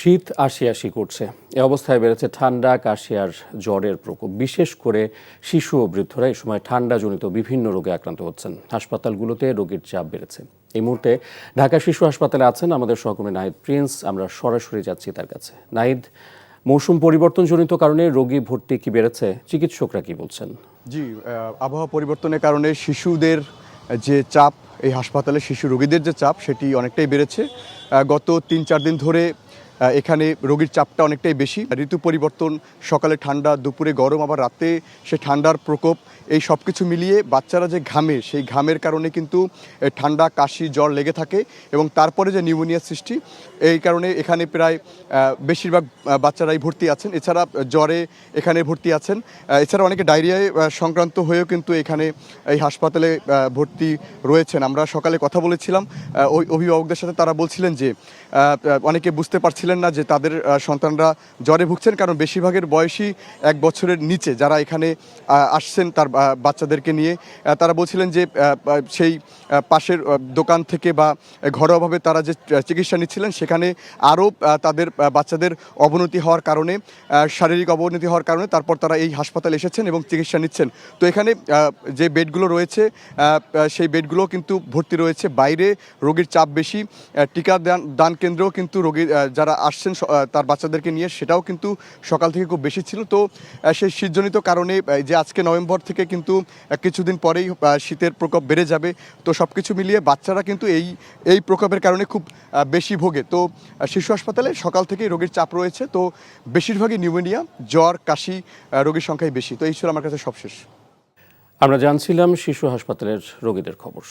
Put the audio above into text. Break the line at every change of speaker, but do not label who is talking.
শীত আসি আসি করছে। এ অবস্থায় বেড়েছে ঠান্ডা, কাশি আর জ্বরের প্রকোপ। বিশেষ করে শিশু ও বৃদ্ধরা এই সময় ঠান্ডাজনিত বিভিন্ন রোগে আক্রান্ত হচ্ছেন। হাসপাতালগুলোতে রোগীর চাপ বেড়েছে। এই মুহূর্তে ঢাকা শিশু হাসপাতালে আছেন আমাদের সহকর্মী নাহিদ প্রিন্স। আমরা সরাসরি যাচ্ছি তার কাছে। নাহিদ, মৌসুম পরিবর্তনজনিত কারণে রোগী ভর্তি কি বেড়েছে? চিকিৎসকরা কি বলছেন?
জি আবহাওয়া পরিবর্তনের কারণে শিশুদের যে চাপ, এই হাসপাতালে শিশু রোগীদের যে চাপ, সেটি অনেকটাই বেড়েছে। গত তিন চার দিন ধরে এখানে রোগীর চাপটা অনেকটাই বেশি। ঋতু পরিবর্তন, সকালে ঠান্ডা, দুপুরে গরম, আবার রাতে সে ঠান্ডার প্রকোপ, এই সব কিছু মিলিয়ে বাচ্চারা যে ঘামে, সেই ঘামের কারণে কিন্তু ঠান্ডা, কাশি, জ্বর লেগে থাকে এবং তারপরে যে নিউমোনিয়া সৃষ্টি, এই কারণে এখানে প্রায় বেশিরভাগ বাচ্চারাই ভর্তি আছেন। এছাড়া জ্বরে এখানে ভর্তি আছেন। এছাড়া অনেকে ডায়রিয়ায় সংক্রান্ত হয়েও কিন্তু এখানে, এই হাসপাতালে ভর্তি রয়েছেন। আমরা সকালে কথা বলেছিলাম ওই অভিভাবকদের সাথে তারা বলছিলেন যে অনেকে বুঝতে পারছিলেন না যে তাদের সন্তানরা জ্বরে ভুগছেন, কারণ বেশিরভাগের বয়সই এক বছরের নিচে যারা এখানে আসছেন তার বাচ্চাদেরকে নিয়ে। তারা বলছিলেন যে সেই পাশের দোকান থেকে বা ঘরোয়াভাবে তারা যে চিকিৎসা নিচ্ছিলেন, সেখানে আরও তাদের বাচ্চাদের অবনতি হওয়ার কারণে শারীরিক অবনতি হওয়ার কারণে তারপর তারা এই হাসপাতালে এসেছেন এবং চিকিৎসা নিচ্ছেন। তো এখানে যে বেডগুলো রয়েছে সেই বেডগুলো কিন্তু ভর্তি রয়েছে। বাইরে রোগীর চাপ বেশি টিকা দান দান কেন্দ্রেও কিন্তু রোগী যারা আসছেন তার বাচ্চাদেরকে নিয়ে, সেটাও কিন্তু সকাল থেকে খুব বেশি ছিল। তো সেই শীতজনিত কারণে যে আজকে নভেম্বর থেকে কিন্তু কিছুদিন পরেই শীতের প্রকোপ বেড়ে যাবে। তো সব কিছু মিলিয়ে বাচ্চারা কিন্তু এই এই প্রকোপের কারণে খুব বেশি ভোগে। তো শিশু হাসপাতালে সকাল থেকেই রোগীর চাপ রয়েছে। তো, বেশিরভাগই নিউমোনিয়া, জ্বর, কাশি রোগীর সংখ্যাই বেশি। তো, এই ছিল আমার কাছে সবশেষ।
আমরা জানছিলাম শিশু হাসপাতালের রোগীদের খবর।